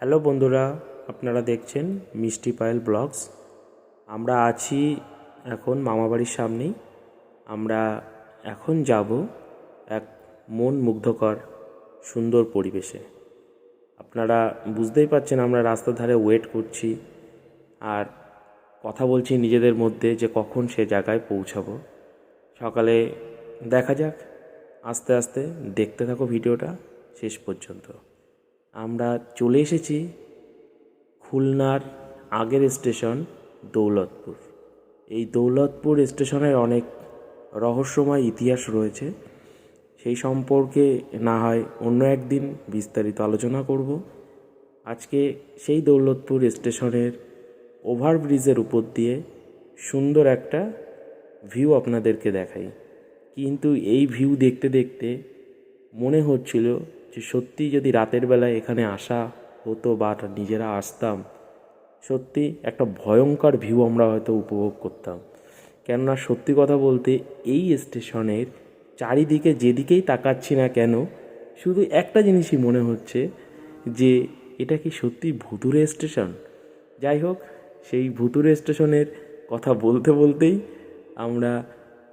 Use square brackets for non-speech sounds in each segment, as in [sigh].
Hello বন্ধুরা, আপনারা দেখছেন মিষ্টি পায়েল ব্লগস। আমরা আছি এখন মামাবাড়ির সামনেই। আমরা এখন যাব এক মন মুগ্ধকর, সুন্দর পরিবেশে। আপনারা বুঝতেই পারছেন আমরা রাস্তার ধারে ওয়েট করছি আর কথা বলছি নিজেদের মধ্যে যে কখন সে জায়গায় পৌঁছাবো। সকালে দেখা যাক আস্তে আস্তে দেখতে থাকো ভিডিওটা শেষ পর্যন্ত। আমরা চলে এসেছি খুলনার আগের স্টেশন দৌলতপুর। এই দৌলতপুর স্টেশনের অনেক রহস্যময় ইতিহাস রয়েছে। সেই সম্পর্কে না হয় অন্য একদিন বিস্তারিত আলোচনা করব। আজকে সেই দৌলতপুর স্টেশনের ওভারব্রিজের উপর দিয়ে সুন্দর একটা ভিউ আপনাদেরকে দেখাই। কিন্তু এই ভিউ দেখতে দেখতে মনে হচ্ছিল যে সত্যি যদি রাতের বেলায় এখানে আসা হতো বা নিজেরা আসতাম, সত্যি একটা ভয়ঙ্কর ভিউ আমরা হয়তো উপভোগ করতাম। কেননা সত্যি কথা বলতে এই স্টেশনের চারিদিকে যেদিকেই তাকাচ্ছি না কেন, শুধু একটা জিনিসই মনে হচ্ছে যে এটা কি সত্যি ভুতুরে স্টেশন? যাই হোক, সেই ভুতুরে স্টেশনের কথা বলতে বলতেই আমরা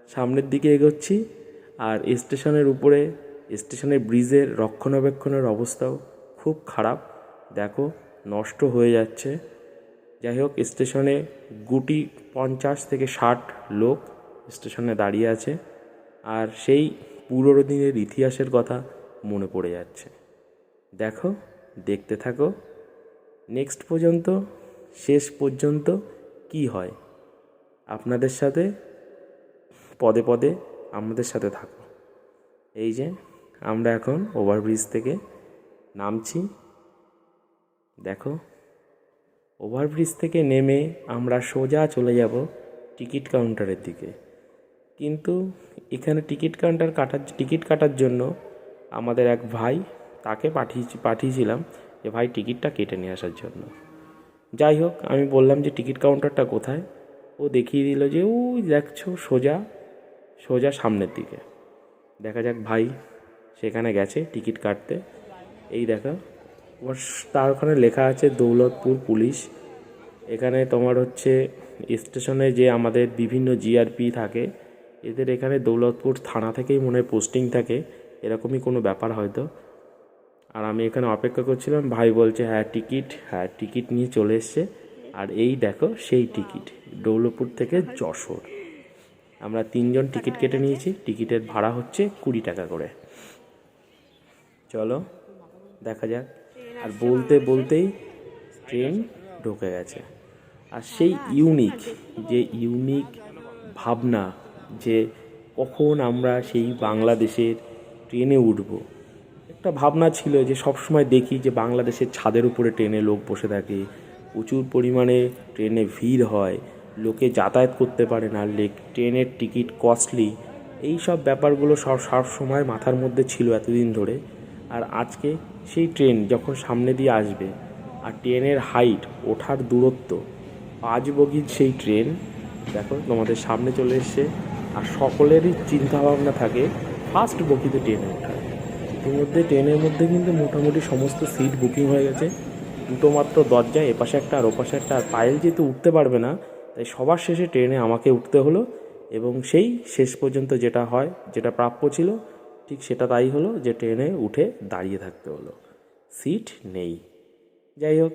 সামনের দিকে এগোচ্ছি আর স্টেশনের উপরে স্টেশনের ব্রিজের রক্ষণাবেক্ষণের অবস্থাও খুব খারাপ। দেখো, নষ্ট হয়ে যাচ্ছে। যাই হোক স্টেশনে গুটি পঞ্চাশ থেকে ষাট লোক স্টেশনে দাঁড়িয়ে আছে আর সেই পুরোনো দিনের ইতিহাসের কথা মনে পড়ে যাচ্ছে। দেখো, দেখতে থাকো। নেক্সট পর্যন্ত, শেষ পর্যন্ত কি হয়? আপনাদের সাথে পদে পদে আমাদের সাথে থাকো। এই যে, আমরা এখন ওভারব্রিজ থেকে নামছি। দেখো ওভারব্রিজ থেকে নেমে আমরা সোজা চলে যাব টিকিট কাউন্টারের দিকে। কিন্তু এখানে টিকিট কাউন্টার কাটার টিকিট কাটার জন্য আমাদের এক ভাই তাকে পাঠিয়েছি পাঠিয়েছিলাম যে ভাই টিকিটটা কেটে নিয়ে আসার জন্য। যাই হোক, আমি বললাম যে টিকিট কাউন্টারটা কোথায়? ও দেখিয়ে দিল যে, ওই দেখছ, সোজা সোজা সামনের দিকে। দেখা যাক ভাই সেখানে গেছে টিকিট কাটতে। এই দেখা, ওর তার ওখানে লেখা আছে দৌলতপুর পুলিশ। এখানে তোমার হচ্ছে স্টেশনে যে আমাদের বিভিন্ন জিআরপি থাকে, এদের এখানে দৌলতপুর থানা থেকেই মনে হয় পোস্টিং থাকে। এরকমই কোনো ব্যাপার হয়তো। আর আমি এখানে অপেক্ষা করছিলাম, ভাই বলছে হ্যাঁ টিকিট হ্যাঁ টিকিট নিয়ে চলে এসছে। আর এই দেখো সেই টিকিট, দৌলতপুর থেকে যশোর। আমরা তিনজন টিকিট কেটে নিয়েছি টিকিটের ভাড়া হচ্ছে কুড়ি টাকা করে। চলো দেখা যাক। আর বলতে বলতেই ট্রেন ঢুকে গেছে। আর সেই ইউনিক যে ইউনিক ভাবনা যে কখন আমরা সেই বাংলাদেশের ট্রেনে উঠব। একটা ভাবনা ছিল যে সবসময় দেখি যে বাংলাদেশের ছাদের উপরে ট্রেনে লোক বসে থাকে প্রচুর পরিমাণে ট্রেনে ভিড় হয়। লোকে যাতায়াত করতে পারে না, লেক, ট্রেনের টিকিট কস্টলি, এই সব ব্যাপারগুলো সব সব সময় মাথার মধ্যে ছিল এতদিন ধরে। আর আজকে সেই ট্রেন যখন সামনে দিয়ে আসবে, আর ট্রেনের হাইট, ওঠার দূরত্ব, পাঁচ বগির সেই ট্রেন, দেখো তোমাদের সামনে চলে এসছে, আর সকলেরই চিন্তাভাবনা থাকে ফার্স্ট বগিতে ট্রেনে ওঠার। ইতিমধ্যে ট্রেনের মধ্যে কিন্তু মোটামুটি সমস্ত সিট বুকিং হয়ে গেছে, দুটো মাত্র দরজা এপাশে একটা আর ওপাশে একটা, আর পায়েল যেহেতু উঠতে পারবে না তাই সবার শেষে ট্রেনে আমাকে উঠতে হলো এবং সেই শেষ পর্যন্ত যেটা হয়, যেটা প্রাপ্য ছিল, ঠিক সেটা তাই হলো যে ট্রেনে উঠে দাঁড়িয়ে থাকতে হলো। সিট নেই। যাই হোক,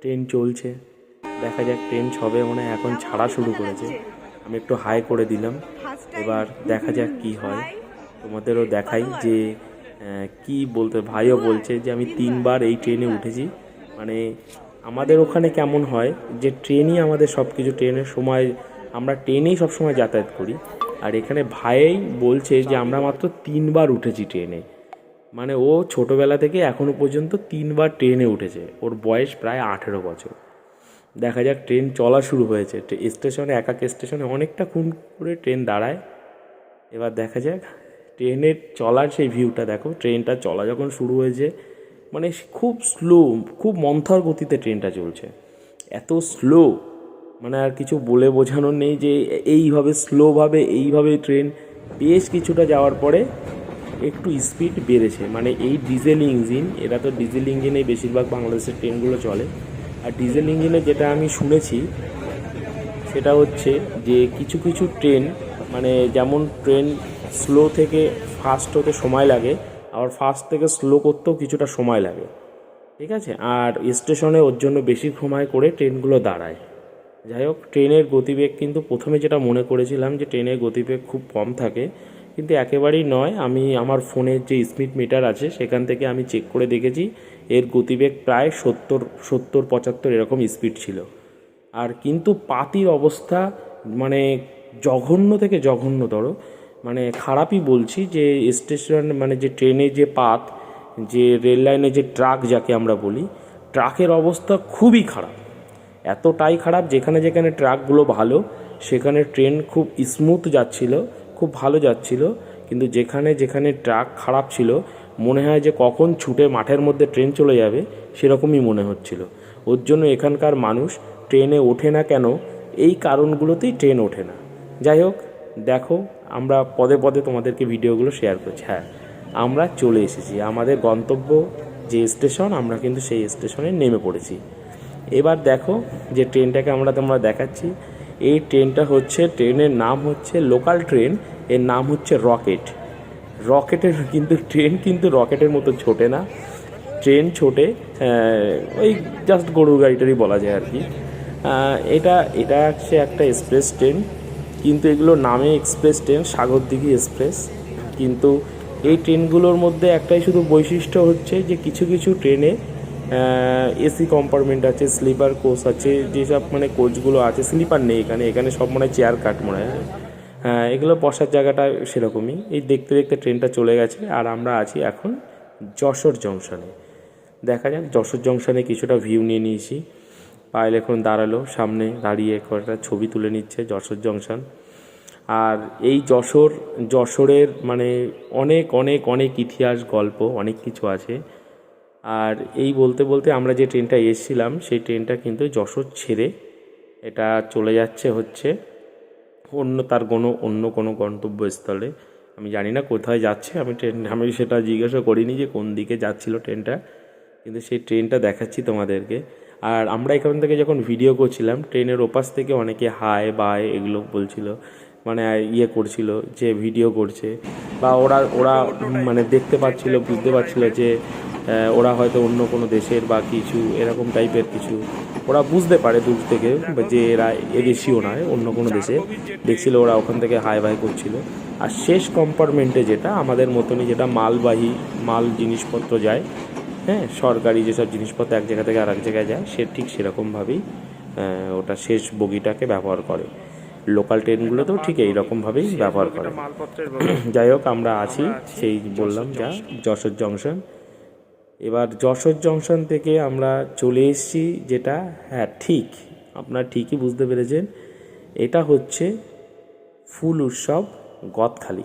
ট্রেন চলছে। দেখা যাক ট্রেন ছবে মনে এখন ছাড়া শুরু করেছে। আমি একটু হাই করে দিলাম। এবার দেখা যাক কি হয়। তোমাদেরও দেখাই যে কি বলতে, ভাইও বলছে যে আমি তিনবার এই ট্রেনে উঠেছি। মানে আমাদের ওখানে কেমন হয় যে ট্রেনই আমাদের সব কিছু ট্রেনের সময়, আমরা ট্রেনেই সব সময় যাতায়াত করি। আর এখানে ভাইই বলছে যে আমরা মাত্র তিনবার উঠেছি ট্রেনে। মানে ও ছোটোবেলা থেকে এখনও পর্যন্ত তিনবার ট্রেনে উঠেছে। ওর বয়স প্রায় আঠেরো বছর। দেখা যাক ট্রেন চলা শুরু হয়েছে। স্টেশনে এক এক স্টেশনে অনেকটা খুন করে ট্রেন দাঁড়ায়। এবার দেখা যাক, ট্রেনের চলার সেই ভিউটা দেখো। ট্রেনটা চলা যখন শুরু হয়েছে মানে খুব স্লো খুব মন্থর গতিতে ট্রেনটা চলছে। এত স্লো মানে আর কিছু বলে বোঝানোর নেই যে এইভাবে স্লোভাবে এইভাবে ট্রেন বেশ কিছুটা যাওয়ার পরে একটু স্পিড বেড়েছে। মানে এই ডিজেল ইঞ্জিন এরা তো ডিজেল ইঞ্জিনে বেশিরভাগ বাংলাদেশের ট্রেনগুলো চলে। আর ডিজেল ইঞ্জিনে যেটা আমি শুনেছি, সেটা হচ্ছে যে কিছু কিছু ট্রেন মানে যেমন ট্রেন স্লো থেকে ফাস্ট হতে সময় লাগে আবার ফার্স্ট থেকে স্লো করতেও কিছুটা সময় লাগে, ঠিক আছে? আর স্টেশনে ওর জন্য বেশি সময় করে ট্রেনগুলো দাঁড়ায়। যাই হোক ট্রেনের গতিবেগ কিন্তু প্রথমে যেটা মনে করেছিলাম যে ট্রেনের গতিবেগ খুব কম থাকে, কিন্তু একেবারেই নয়। আমি আমার ফোনের যে স্পিড মিটার আছে, সেখান থেকে আমি চেক করে দেখেছি, এর গতিবেগ প্রায় সত্তর সত্তর, পঁচাত্তর এরকম স্পিড ছিল। আর কিন্তু পাতির অবস্থা মানে জঘন্য থেকে জঘন্যতর। মানে খারাপই বলছি যে স্টেশন মানে যে ট্রেনে যে পাত, যে রেল লাইনে যে ট্রাক যাকে আমরা বলি, ট্রাকের অবস্থা খুবই খারাপ। এতটাই খারাপ যেখানে যেখানে ট্রাকগুলো ভালো, সেখানে ট্রেন খুব স্মুথ যাচ্ছিল, খুব ভালো যাচ্ছিল। কিন্তু যেখানে যেখানে ট্রাক খারাপ ছিল, মনে হয় যে কখন ছুটে মাঠের মধ্যে ট্রেন চলে যাবে, সেরকমই মনে হচ্ছিল। ওর জন্য এখানকার মানুষ ট্রেনে ওঠে না কেন, এই কারণগুলোতেই ট্রেন ওঠে না। যাই হোক দেখো, আমরা পদে পদে তোমাদেরকে ভিডিওগুলো শেয়ার করছি। হ্যাঁ আমরা চলে এসেছি। আমাদের গন্তব্য যে স্টেশন আমরা কিন্তু সেই স্টেশনে নেমে পড়েছি। এবার দেখো যে ট্রেনটাকে আমরা তোমরা দেখাচ্ছি। এই ট্রেনটা হচ্ছে, ট্রেনের নাম হচ্ছে লোকাল ট্রেন এর নাম হচ্ছে রকেট রকেটের কিন্তু, ট্রেন কিন্তু রকেটের মতো ছোটে না। ট্রেন ছোটে ওই জাস্ট গরুর গাড়িটারই বলা যায় আর কি। এটা এটা হচ্ছে একটা এক্সপ্রেস ট্রেন কিন্তু এগুলো নামে এক্সপ্রেস ট্রেন সাগরদিঘি এক্সপ্রেস কিন্তু এই ট্রেনগুলোর মধ্যে একটাই শুধু বৈশিষ্ট্য হচ্ছে যে কিছু কিছু ট্রেনে এসি কম্পার্টমেন্ট আছে স্লিপার কোচ আছে, যেসব মানে কোচগুলো আছে স্লিপার নেই এখানে এখানে সব মানে চেয়ার কাট মনে হয়। হ্যাঁ এগুলো বসার জায়গাটা সেরকমই। এই দেখতে দেখতে ট্রেনটা চলে গেছে আর আমরা আছি এখন যশোর জংশনে দেখা যাক, যশোর জংশনে কিছুটা ভিউ নিয়ে নিয়েছি। পায়েল এখন দাঁড়াল, সামনে দাঁড়িয়ে একটা ছবি তুলে নিচ্ছে যশোর জংশন। আর এই যশোর, যশোরের মানে অনেক অনেক অনেক ইতিহাস, গল্প, অনেক কিছু আছে। আর এই বলতে বলতে আমরা যে ট্রেনটা এসেছিলাম, সেই ট্রেনটা কিন্তু যশোর ছেড়ে এটা চলে যাচ্ছে হচ্ছে অন্য, তার কোনো, অন্য কোনো গন্তব্যস্থলে। আমি জানি না কোথায় যাচ্ছে, আমি ট্রেন, আমি সেটা জিজ্ঞাসা করিনি যে কোন দিকে যাচ্ছিল ট্রেনটা, কিন্তু সেই ট্রেনটা দেখাচ্ছি তোমাদেরকে। আর আমরা এখান থেকে যখন ভিডিও করছিলাম ট্রেনের ওপাশ থেকে অনেকে হাই বাই এগুলো বলছিল মানে ইয়ে করছিল যে ভিডিও করছে। বা ওরা ওরা মানে দেখতে পাচ্ছিল, বুঝতে পারছিল যে ওরা হয়তো অন্য কোনো দেশের বা কিছু, এরকম টাইপের কিছু। ওরা বুঝতে পারে দূর থেকে যে এরা এদেশীয় নয়, অন্য কোনো দেশে। দেখছিল ওরা ওখান থেকে হাই বাই করছিল। আর শেষ কম্পার্টমেন্টে যেটা, আমাদের মতনই যেটা মালবাহী, মাল জিনিসপত্র যায় হ্যাঁ সরকারি যেসব জিনিসপত্র এক জায়গা থেকে আর এক জায়গায় যায় সে ঠিক সেরকমভাবেই ওটা শেষ বগিটাকে ব্যবহার করে। লোকাল ট্রেনগুলোতেও ঠিক এইরকমভাবেই ব্যবহার করে। [coughs] যাই হোক আমরা আছি সেই বললাম যা যশোর জংশন। এবার যশোর জংশন থেকে আমরা চলে এসেছি যেটা হ্যাঁ ঠিক আপনার ঠিকই বুঝতে পেরেছেন। এটা হচ্ছে ফুল উৎসব গদখালি।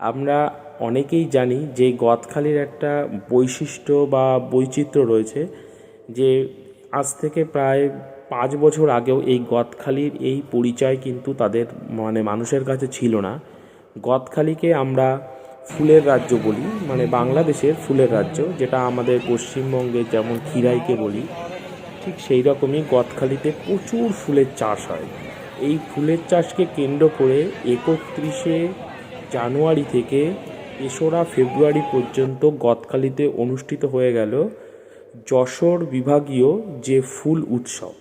আমরা অনেকেই জানি যে গদখালির একটা বৈশিষ্ট্য বা বৈচিত্র্য রয়েছে যে আজ থেকে প্রায় পাঁচ বছর আগেও এই গদখালির এই পরিচয় কিন্তু তাদের মানে মানুষের কাছে ছিল না। গদখালিকে আমরা ফুলের রাজ্য বলি মানে বাংলাদেশের ফুলের রাজ্য, যেটা আমাদের পশ্চিমবঙ্গে যেমন খিরাইকে বলি, ঠিক সেই রকমই গদখালিতে প্রচুর ফুলের চাষ হয়। এই ফুলের চাষকে কেন্দ্র করে একত্রিশে জানুয়ারি থেকে তেসরা ফেব্রুয়ারি পর্যন্ত গতকালিতে অনুষ্ঠিত হয়ে গেল যশোর বিভাগীয় যে ফুল উৎসব।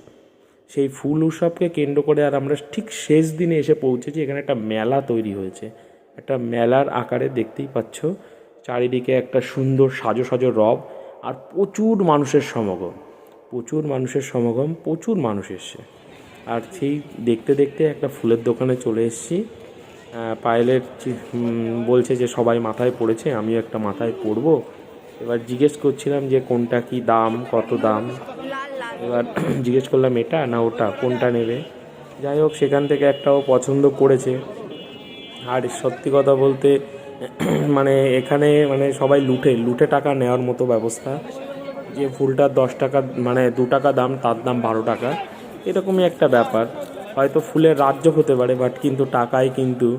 সেই ফুল উৎসবকে কেন্দ্র করে আর আমরা ঠিক শেষ দিনে এসে পৌঁছেছি, এখানে একটা মেলা তৈরি হয়েছে। একটা মেলার আকারে দেখতেই পাচ্ছ, চারিদিকে একটা সুন্দর সাজো সাজো রব আর প্রচুর মানুষের সমাগম। প্রচুর মানুষের সমাগম, প্রচুর মানুষ এসছে। আর সেই দেখতে দেখতে একটা ফুলের দোকানে চলে এসেছি। পায়েলের চি- বলছে যে সবাই মাথায় পড়েছে, আমিও একটা মাথায় পরবো এবার জিজ্ঞেস করছিলাম যে কোনটা কি দাম, কত দাম? এবার [clears throat] জিজ্ঞেস করলাম, এটা না ওটা? কোনটা নেবে? যাই হোক, সেখান থেকে একটাও পছন্দ করেছে। আর সত্যি কথা বলতে [clears throat] মানে এখানে মানে সবাই লুটে লুটে টাকা নেওয়ার মতো ব্যবস্থা। যে ফুলটা দশ টাকা মানে দু টাকা দাম, তার দাম বারো টাকা। এরকমই একটা ব্যাপার। হয়তো ফুলের রাজ্য হতে পারে বাট কিন্তু টাকায় কিন্তু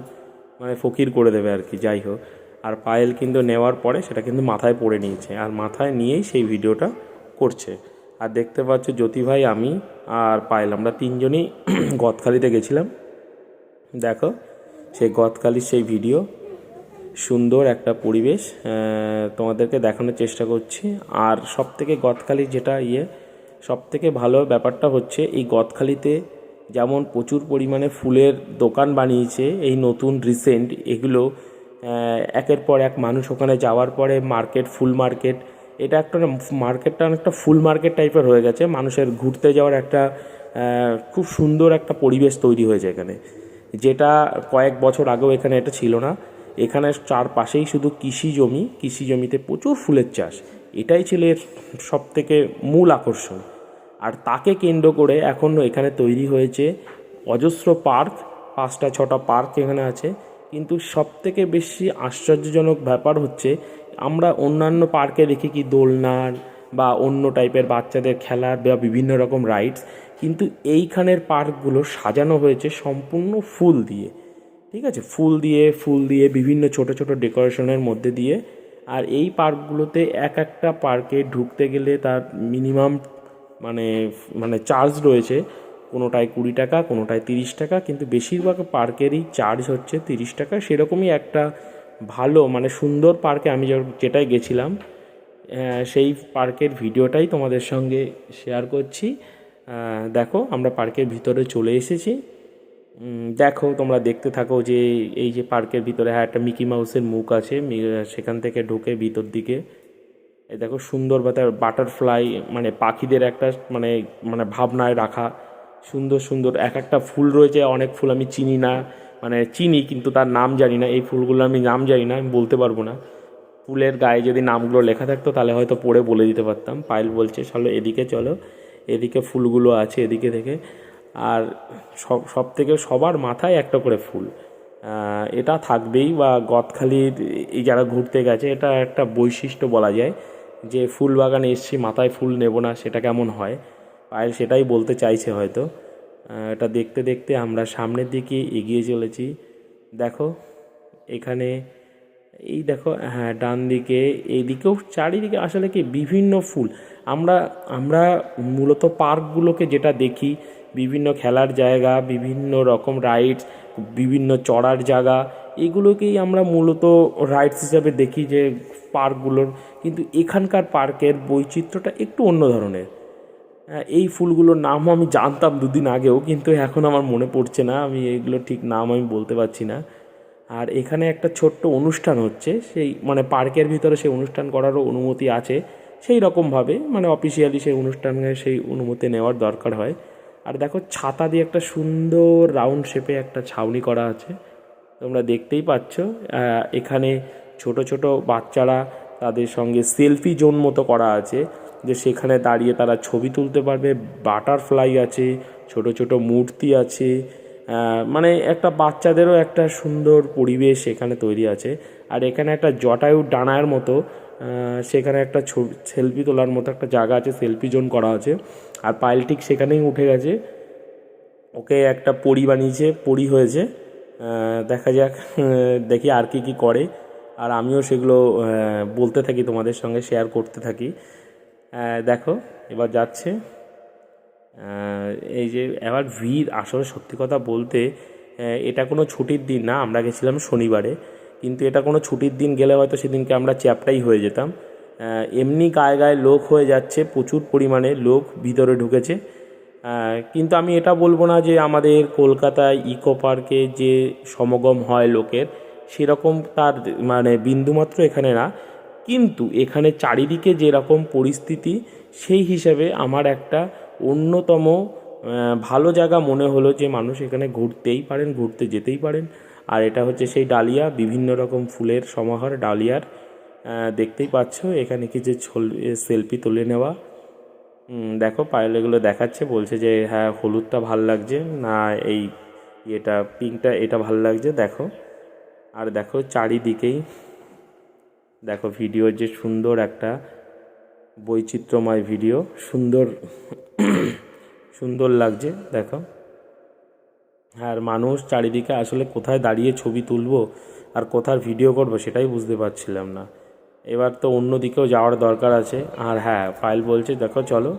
মানে ফকির করে দেবে আর কি, যাই হোক। আর পায়েল কিন্তু নেওয়ার পরে সেটা কিন্তু মাথায় পড়ে নিয়েছে, আর মাথায় নিয়েই সেই ভিডিওটা করছে। আর দেখতে পাচ্ছ জ্যোতি ভাই, আমি আর পায়েল, আমরা তিনজনই [clears throat] গদখালিতে গেছিলাম। দেখো, সেই গদখালির সেই ভিডিও, সুন্দর একটা পরিবেশ তোমাদেরকে দেখানোর চেষ্টা করছি। আর সব থেকে গদখালির যেটা ইয়ে সব থেকে ভালো ব্যাপারটা হচ্ছে, এই গদখালিতে যেমন প্রচুর পরিমাণে ফুলের দোকান বানিয়েছে, এই নতুন রিসেন্ট এগুলো একের পর এক মানুষ ওখানে যাওয়ার পরে মার্কেট ফুল মার্কেট এটা একটা মার্কেটটা অনেকটা ফুল মার্কেট টাইপের হয়ে গেছে, মানুষের ঘুরতে যাওয়ার একটা খুব সুন্দর একটা পরিবেশ তৈরি হয়েছে এখানে। যেটা কয়েক বছর আগেও এখানে এটা ছিল না, এখানে চারপাশেই শুধু কৃষি জমি, কৃষি জমিতে প্রচুর ফুলের চাষ, এটাই ছিল এর সব থেকে মূল আকর্ষণ। আর তাকে কেন্দ্র করে এখন এখানে তৈরি হয়েছে অজস্র পার্ক, পাঁচটা, ছটা পার্ক এখানে আছে। কিন্তু সব থেকে বেশি আশ্চর্যজনক ব্যাপার হচ্ছে, আমরা অন্যান্য পার্কে দেখি কি দোলনার বা অন্য টাইপের বাচ্চাদের খেলার বা বিভিন্ন রকম রাইডস, কিন্তু এইখানের পার্কগুলো সাজানো হয়েছে সম্পূর্ণ ফুল দিয়ে। ঠিক আছে? ফুল দিয়ে ফুল দিয়ে, বিভিন্ন ছোট ছোট ডেকোরেশনের মধ্যে দিয়ে। আর এই পার্কগুলোতে এক একটা পার্কে ঢুকতে গেলে তার মিনিমাম মানে মানে চার্জ রয়েছে কোনোটায় কুড়ি টাকা, কোনোটায় তিরিশ টাকা, কিন্তু বেশিরভাগ পার্কেরই চার্জ হচ্ছে তিরিশ টাকা। সেরকমই একটা ভালো মানে সুন্দর পার্কে আমি যেটায় গেছিলাম সেই পার্কের ভিডিওটাই তোমাদের সঙ্গে শেয়ার করছি। দেখো, আমরা পার্কের ভিতরে চলে এসেছি। দেখো, তোমরা দেখতে থাকো যে, এই যে পার্কের ভিতরে হ্যাঁ একটা মিকি মাউসের মুখ আছে সেখান থেকে ঢুকে ভিতর দিকে। এই দেখো সুন্দর বা তার বাটারফ্লাই মানে পাখিদের একটা মানে মানে ভাবনায় রাখা। সুন্দর সুন্দর। এক একটা ফুল রয়েছে, অনেক ফুল আমি চিনি না। মানে চিনি, কিন্তু তার নাম জানি না। এই ফুলগুলো আমি নাম জানি না, আমি বলতে পারব না। ফুলের গায়ে যদি নামগুলো লেখা থাকতো, তাহলে হয়তো পড়ে বলে দিতে পারতাম। পায়েল বলছে, চলো এদিকে চলো। এদিকে ফুলগুলো আছে এদিকে থেকে। আর সব সব থেকে সবার মাথায় একটা করে ফুল। এটা থাকবেই বা গদখালির এই যারা ঘুরতে গেছে, এটা একটা বৈশিষ্ট্য বলা যায়। যে ফুল বাগানে এসছি, মাথায় ফুল নেব না, সেটা কেমন হয়? পায়েল সেটাই বলতে চাইছে হয়তো। এটা দেখতে দেখতে আমরা সামনের দিকে এগিয়ে চলেছি। দেখো, এখানে এই দেখো হ্যাঁ ডান দিকে, এইদিকেও চারিদিকে আসলে কি বিভিন্ন ফুল। আমরা আমরা মূলত পার্কগুলোকে যেটা দেখি, বিভিন্ন খেলার জায়গা, বিভিন্ন রকম রাইডস, বিভিন্ন চড়ার জায়গা এগুলোকেই আমরা মূলত রাইডস হিসাবে দেখি যে পার্কগুলোর। কিন্তু এখানকার পার্কের বৈচিত্র্যটা একটু অন্য ধরনের। এই ফুলগুলোর নামও আমি জানতাম দুদিন আগেও, কিন্তু এখন আমার মনে পড়ছে না। আমি এইগুলো ঠিক নাম আমি বলতে পারছি না। আর এখানে একটা ছোট্ট অনুষ্ঠান হচ্ছে। সেই মানে পার্কের ভিতরে সেই অনুষ্ঠান করারও অনুমতি আছে। সেই রকমভাবে মানে অফিসিয়ালি সেই অনুষ্ঠানের সেই অনুমতি নেওয়ার দরকার হয়। আর দেখো, ছাতা দিয়ে একটা সুন্দর রাউন্ড শেপে একটা ছাউনি করা আছে। তোমরা দেখতেই পাচ্ছ এখানে ছোট ছোট বাচ্চারা তাদের সঙ্গে সেলফি জোন মতো করা আছে, যে সেখানে দাঁড়িয়ে তারা ছবি তুলতে পারবে, বাটারফ্লাই আছে, ছোট ছোট মূর্তি আছে মানে একটা বাচ্চাদেরও একটা সুন্দর পরিবেশ এখানে তৈরি আছে। আর এখানে একটা জটায়ু ডানার মতো সেখানে একটা ছবি, সেলফি তোলার মতো একটা জায়গা আছে, সেলফি জোন করা আছে। আর পায়েল ঠিক সেখানেই উঠে গেছে। ওকে একটা পরি বানিয়েছে, পরি হয়েছে। দেখা যাক [laughs] দেখি আর কি কি করে। আর আমিও সেগুলো বলতে থাকি, তোমাদের সঙ্গে শেয়ার করতে থাকি। দেখো, এবার যাচ্ছে। এই যে, এবার ভিড় আসলে সত্যি কথা বলতে এটা কোনো ছুটির দিন না, আমরা গেছিলাম শনিবারে। কিন্তু এটা কোনো ছুটির দিন গেলে হয়তো সেদিনকে আমরা চ্যাপটাই হয়ে যেতাম। এমনি গায়ে গায়ে লোক হয়ে যাচ্ছে, প্রচুর পরিমাণে লোক ভিতরে ঢুকেছে। কিন্তু আমি এটা বলব না যে আমাদের কলকাতায় ইকো পার্কে যে সমাগম হয় লোকের, সেরকম তার মানে বিন্দুমাত্র এখানে না। কিন্তু এখানে চারিদিকে যেরকম পরিস্থিতি, সেই হিসাবে আমার একটা অন্যতম ভালো জায়গা মনে হলো যে মানুষ এখানে ঘুরতেই পারেন, ঘুরতে যেতেই পারেন। আর এটা হচ্ছে সেই ডালিয়া, বিভিন্ন রকম ফুলের সমাহার ডালিয়ার দেখতেই পাচ্ছ। এখানে কি যে ছল সেলফি তুলে নেওয়া। দেখো, পায়েল এগুলো দেখাচ্ছে, বলছে যে হ্যাঁ হলুদটা ভালো লাগছে, না, এই এটা পিঙ্কটা, এটা ভালো লাগছে, দেখো। আর দেখো, চারিদিকেই, দেখো ভিডিওর যে সুন্দর একটা বৈচিত্র্যময় ভিডিও, সুন্দর সুন্দর লাগছে, দেখো। আর মানুষ চারিদিকে আসলে কোথায় দাঁড়িয়ে ছবি তুলবো আর কোথায় ভিডিও করব সেটাই বুঝতে পারছিলাম না। এবার তো অন্য দিকেও যাওয়ার দরকার আছে। আর হ্যাঁ পায়েল বলছে, দেখো, চলো।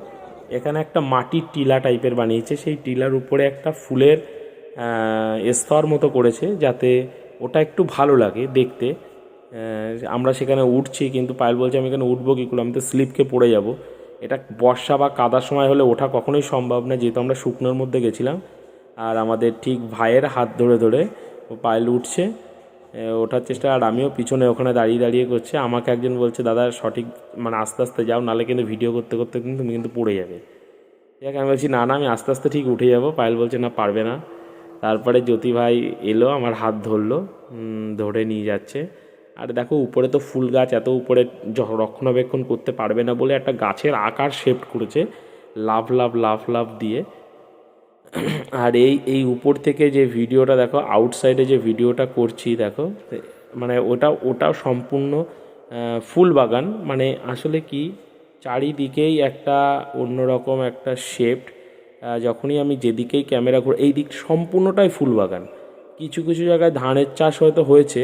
এখানে একটা মাটির টিলা টাইপের বানিয়েছে। সেই টিলার উপরে একটা ফুলের স্তর মতো করেছে যাতে ওটা একটু ভালো লাগে দেখতে। আমরা সেখানে উঠছি, কিন্তু পায়েল বলছে, আমি এখানে উঠবো কী করে? আমি তো স্লিপকে পড়ে যাব। এটা বর্ষা বা কাদার সময় হলে ওঠা কখনোই সম্ভব না, যেহেতু আমরা শুকনোর মধ্যে গেছিলাম। আর আমাদের ঠিক ভাইয়ের হাত ধরে ধরে পায়েল উঠছে। ওঠার চেষ্টা, আর আমিও পিছনে ওখানে দাঁড়িয়ে দাঁড়িয়ে করছে। আমাকে একজন বলছে, দাদা, সঠিক মানে আস্তে আস্তে যাও নালে কিন্তু ভিডিও করতে করতে কিন্তু তুমি কিন্তু পড়ে যাবে। ঠিক আমি বলছি, না না, আমি আস্তে আস্তে ঠিক উঠে যাব। পায়েল বলছে, না, পারবে না। তারপরে জ্যোতি ভাই এলো, আমার হাত ধরলো ধরে নিয়ে যাচ্ছে। আর দেখো, উপরে তো ফুল গাছ, এত উপরে রক্ষণাবেক্ষণ করতে পারবে না বলে একটা গাছের আকার শেপ্ট করেছে, লাভ লাভ লাভ লাভ দিয়ে। [clears throat] আর এই এই উপর থেকে যে ভিডিওটা দেখো আউটসাইডে যে ভিডিওটা করছি, দেখো মানে ওটা ওটাও সম্পূর্ণ ফুল বাগান। মানে আসলে কি, চারিদিকেই একটা অন্যরকম একটা শেপড যখনই আমি যেদিকেই ক্যামেরা ঘুরে, এই দিক সম্পূর্ণটাই ফুল বাগান। কিছু কিছু জায়গায় ধানের চাষ হয়তো হয়েছে,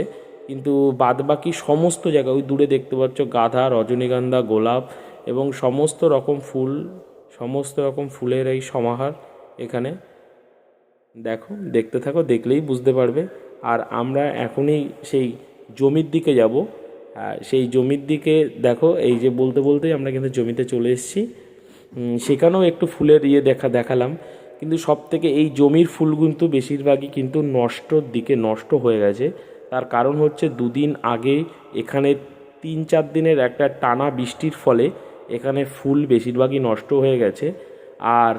কিন্তু বাদবাকি সমস্ত জায়গায় ওই দূরে দেখতে পাচ্ছ গাধা, রজনীগন্ধা, গোলাপ, এবং সমস্ত রকম ফুল, সমস্ত রকম ফুলের এই সমাহার এখানে। দেখো, দেখতে থাকো, দেখলেই বুঝতে পারবে। আর আমরা এখনই সেই জমির দিকে যাব। সেই জমির দিকে দেখো, এই যে বলতে বলতেই আমরা কিন্তু জমিতে চলে এসেছি। সেখানেও একটু ফুলের ইয়ে দেখা, দেখালাম। কিন্তু সব থেকে এই জমির ফুল কিন্তু বেশিরভাগই কিন্তু নষ্টর দিকে নষ্ট হয়ে গেছে। তার কারণ হচ্ছে দুদিন আগে, এখানে তিন চার দিনের একটা টানা বৃষ্টির ফলে এখানে ফুল বেশিরভাগই নষ্ট হয়ে গেছে। আর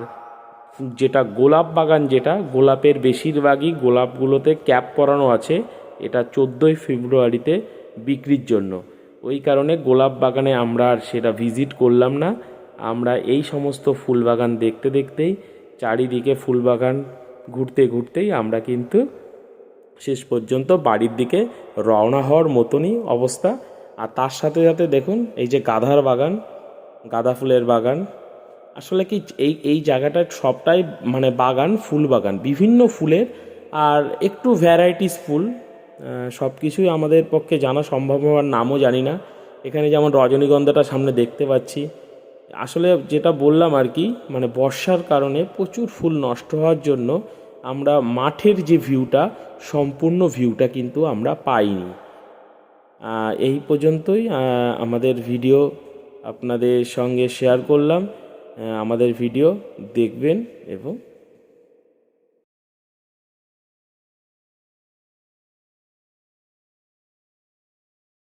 যেটা গোলাপ বাগান যেটা, গোলাপের বেশিরভাগই গোলাপগুলোতে ক্যাপ পরানো আছে, এটা চোদ্দোই ফেব্রুয়ারিতে বিক্রির জন্য। ওই কারণে গোলাপ বাগানে আমরা আর সেটা ভিজিট করলাম না। আমরা এই সমস্ত ফুল বাগান দেখতে দেখতেই, চারিদিকে ফুল বাগান ঘুরতে ঘুরতেই আমরা কিন্তু শেষ পর্যন্ত বাড়ির দিকে রওনা হওয়ার মতনই অবস্থা। আর তার সাথে সাথে দেখুন, এই যে গাধার বাগান, গাঁদা ফুলের বাগান আসলে কি এই এই জায়গাটা সবটাই মানে বাগান, ফুল বাগান, বিভিন্ন ফুলের আর একটু ভ্যারাইটিস ফুল সব কিছুই আমাদের পক্ষে জানা সম্ভব হওয়ার নামও জানি না। এখানে যেমন রজনীগন্ধাটা সামনে দেখতে পাচ্ছি। আসলে যেটা বললাম আর কি মানে বর্ষার কারণে প্রচুর ফুল নষ্ট হওয়ার জন্য আমরা মাঠের যে ভিউটা সম্পূর্ণ ভিউটা কিন্তু আমরা পাইনি। এই পর্যন্তই আমাদের ভিডিও আপনাদের সঙ্গে শেয়ার করলাম। আমাদের ভিডিও দেখবেন এবং